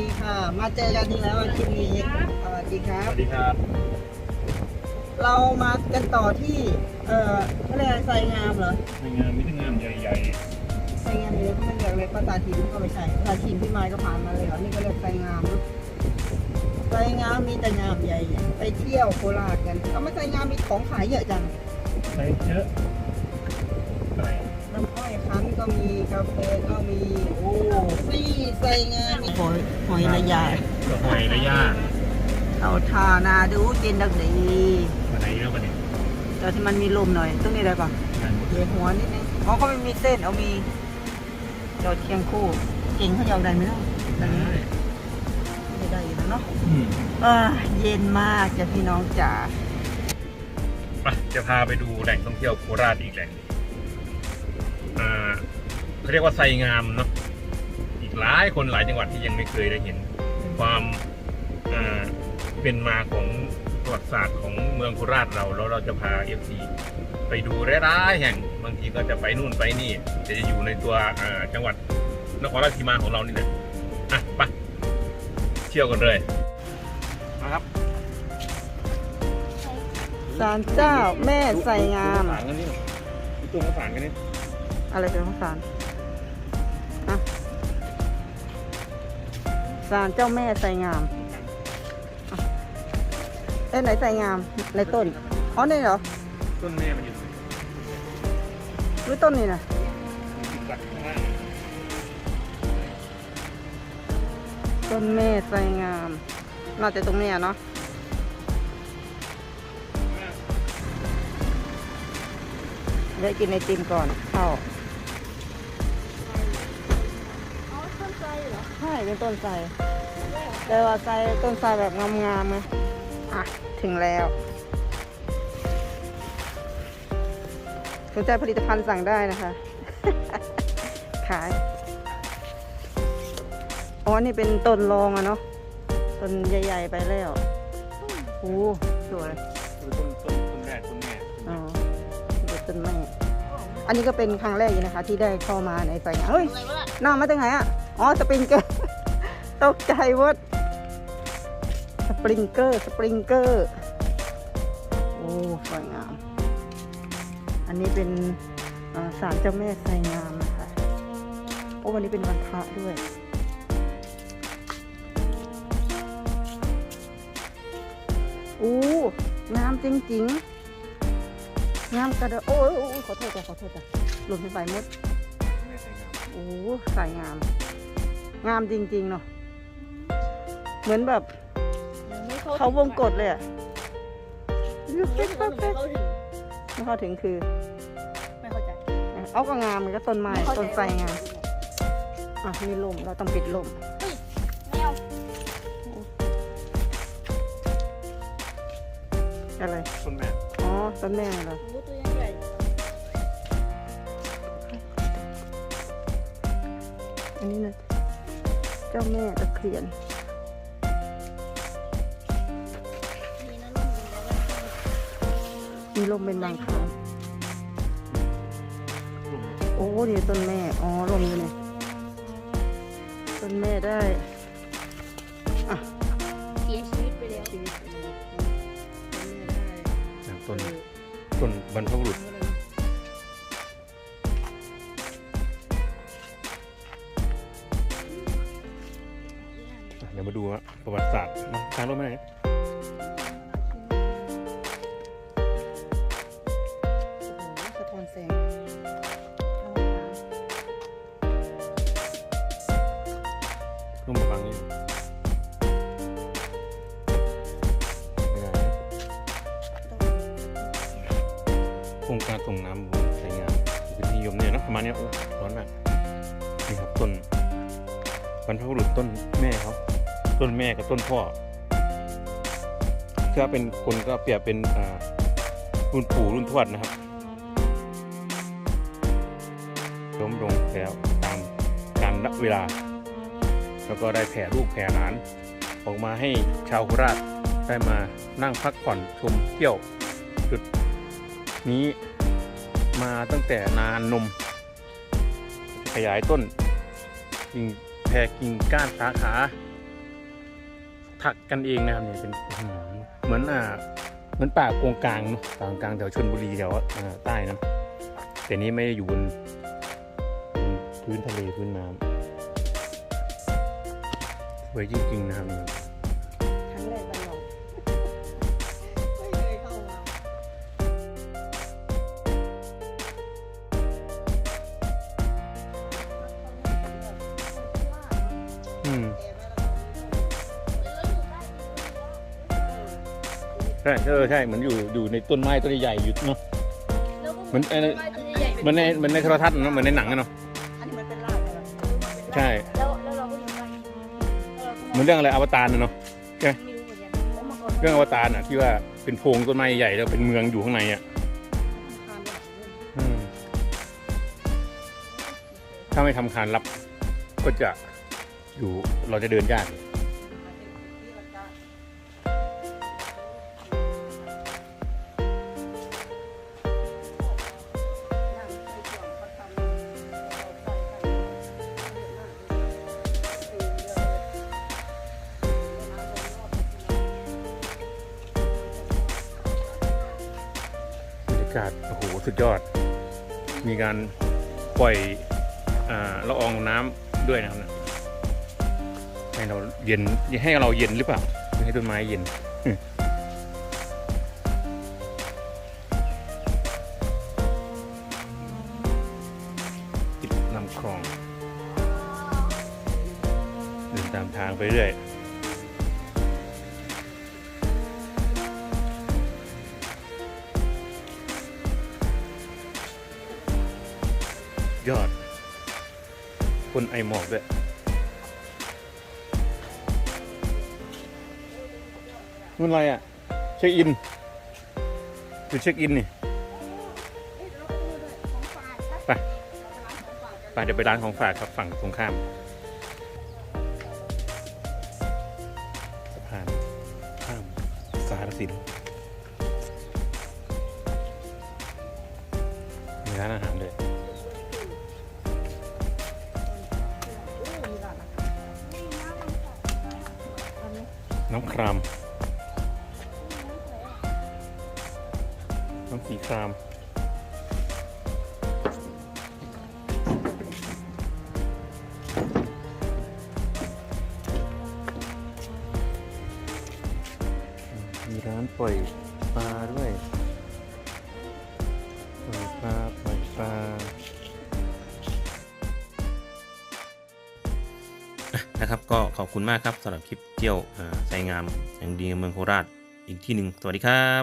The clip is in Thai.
ดีค่ะ มาเจอกันทีแล้ววันคลิปนี้สวัสดีครัสบวัสดีครับ เรามากันต่อที่ เอ่อเขาเรียกอะไรไซงามเหรอในงานมิตรงานใหญ่ไซงามเลยก็มันเรียกอะไรภาษาถิ่นก็ไม่ใช่ภาษาถิ่นพี่ไม้ก็ผ่านมาเลยเหรอนี่ก็เรียกไซงามเนอะไซงามมีแต่งามใหญ่ไปเที่ยวโคราชกันทำไมไซงามมีของขายเยอะจังๆใช้เยอะอะไร น้ำอ้อยคั้นก็มีกาแฟก็มีโอ้นี่ไซงามมีหอยหอยระยาก็หอยระยะเอาทานาดูกินดักดีวันไหนแล้ววันนี้แต่ที่มันมีลมหน่อยตรงนี้ได้ปะงานเดี๋ยวหัวนิดนึงอ๋อเขาไม่มีเส้นเอามีจอดเคียงคู่เก่งเขาจะเอาได้ไหมเนาะได้ไหมไม่ได้อยู่แล้วเนาะอืมเออเย็นมากจ้ะพี่น้องจ๋าไปจะพาไปดูแหล่งท่องเที่ยวโคราชอีกแหล่งหนึ่งอ่า เขาเรียกว่าไซงามเนาะอีกหลายคนหลายจังหวัดที่ยังไม่เคยได้เห็น ความอ่าเป็นมาของประวัติศาสตร์ของเมืองโคราชเราแล้วเราจะพาเอฟซีไปดูร้ายๆแห่งบางทีก็จะไปนู่นไปนี่แต่จะอยู่ในตัวอ่าจังหวัดนครราชสีมาของเรานี่แหละอะไปเที่ยวกันเลยนะครับศาลเจ้าแม่ใส่งามสารกันนี่มีตัวมาสารกันนี่ อะไรเป็นของศาลอะศาลเจ้าแม่ใส่งามอะเอ้ยไหนใส่งามในต้นอ๋อนี่เหรอต้นแม่มันอยู่หรือต้นนี่นะติดกับข้างล่างต้นแม่ใส่งามน่าจะตรงเนี้ยเนาะเดี๋ยวกินไอติมก่อนเข้า ใช่เป็นต้นไทรแต่ว่าไทรต้นไทรแบบงามๆไงอะ ถึงแล้ว สนใจผลิตภัณฑ์สั่งได้นะคะ ขาย อ๋อ นี่เป็นต้นรองอะเนาะ ต้นใหญ่ ๆ ไปแล้วโอ้สวยคือต้นต้นต้นแรกต้นแม่อ๋อนี่เป็นต้นไม้อันนี้ก็เป็นครั้งแรกอยู่นะคะ ที่ได้เข้ามาในไซงามเฮ้ยอะไรวะล่ะน้ามาจากไหนอะ อ๋อสปริงเกอร์ ตกใจเวดสปริงเกอร์ สปริงเกอร์ โอ้สวยงาม อันนี้เป็นเอ่อศาลเจ้าแม่ไซงามนะคะโอ้วันนี้เป็นวันพระด้วยโอ้งามจริงๆงามกระเดโอ้ยโอ้ยโอ้ยขอโทษจ้ะขอโทษจ้ะหล่นไปใบมดแม่ใส่งามโอ้สายงาม งามจริง ๆ เนาะเหมือนแบบยังไม่เขาวงกดเลยอะยุบไม่ปิ๊บเข้าปั๊บถึงปิ๊บไม่เข้าถึงไม่เข้าถึงคือ ไม่เข้าใจ เอาก็งามมันก็ต้นไม้ไม่เข้าใจต้นไทรงามอะมีลมเราต้องปิดลมแมวอะไรต้นแม่ อ๋อต้นแม่เหรอหมูตัวยังใหญ่อันนี้นะ เจ้าแม่ตะเคียน มีนั่นนู่นมีอะไรบ้างมีลมเป็นบางครั้งกลุ่มโอ้นี่ต้นแม่ อ๋อลมอยู่เนี่ยต้นแม่ได้อะเสียชีวิตไปแล้วชีวิตต้นแม่ได้ต้นต้นบรรพบุรุษ ดี๋ยวมาดูว่าประวัติศาสตร์มาทางรถมาไหนโอ้โหสะท้อนแสงเข้ามาร่มมาฟังนี่ไม่ได้นะโครงการส่งน้ำใช้งานเป็นที่นิยมเนี่ยเนอะประมาณเนี้ยโอ้ร้อนมากนี่ครับต้นบรรพบุรุษต้นแม่เขา ต้นแม่กับต้นพ่อถ้าเป็นคนก็เปรียบเป็นรุ่นปู่รุ่นทวดนะครับล้มลงแล้วตามการละเวลา แล้วก็ได้แผ่ลูกแผ่หลาน ออกมาให้ชาวโคราชได้มานั่งพักผ่อนชมเที่ยว จุดนี้มาตั้งแต่นานนม ขยายต้นกิ่งแผ่กิ่งก้านสาขา ถักกันเองนะครับเนี่ยเป็นอื้อหือเหมือนอ่าเหมือนป่าโกงกลางเนอะป่าโกงกลางแถวชนบุรีแถวอ่าใต้นะแต่นี้ไม่ได้อยู่บนบนพื้นทะเลพื้นน้ำสวยจริงๆนะครับครั้งแรกบ้านเราไม่เคยเข้ามาอืม ใช่เออใช่เหมือนอยู่อยู่ในต้นไม้ต้นใหญ่ๆอยู่เนาะเหมือนไอ้นั่นเหมือนในเหมือนในโทรทัศน์เนอะเหมือนในหนังอะเนาะอันนี้มันเป็นลาดเลยเหรอใช่แล้วแล้วเราก็อยู่บ้านเหมือนเรื่องอะไรอวตารนะเนาะไม่รู้เหมือนกันเพราะเมื่อก่อนเรื่องอวตารอะที่ว่าเป็นโพรงต้นไม้ใหญ่แล้วเป็นเมืองอยู่ข้างในอะอืมถ้าไม่ทำคานลับก็จะอยู่เราจะเดินยากากาศโอ้โหสุดยอด มีการปล่อยอละอองน้ำด้วยนะครับให้เราเย็นให้เราเย็นหรือเปล่าให้ต้นไม้เย็นติดลำคลองเดินตามทางไปเรื่อย ยอดพ่นไอหมอกด้วย นู่นอะไรอะ เช็คอินดูเช็คอินนี่ ไปไปเดี๋ยวไปร้านของฝากครับฝั่งตรงข้ามสะพานข้ามสารสินมีร้านอาหารด้วย น้ำคราม น้ำสีคราม มีร้านปล่อยปลาด้วย ปล่อยปลา ปล่อยปลา นะครับ ก็ขอบคุณมากครับสำหรับคลิปเที่ยวอ่าไซงามอย่างดีเมืองโคราชอีกที่หนึ่งสวัสดีครับ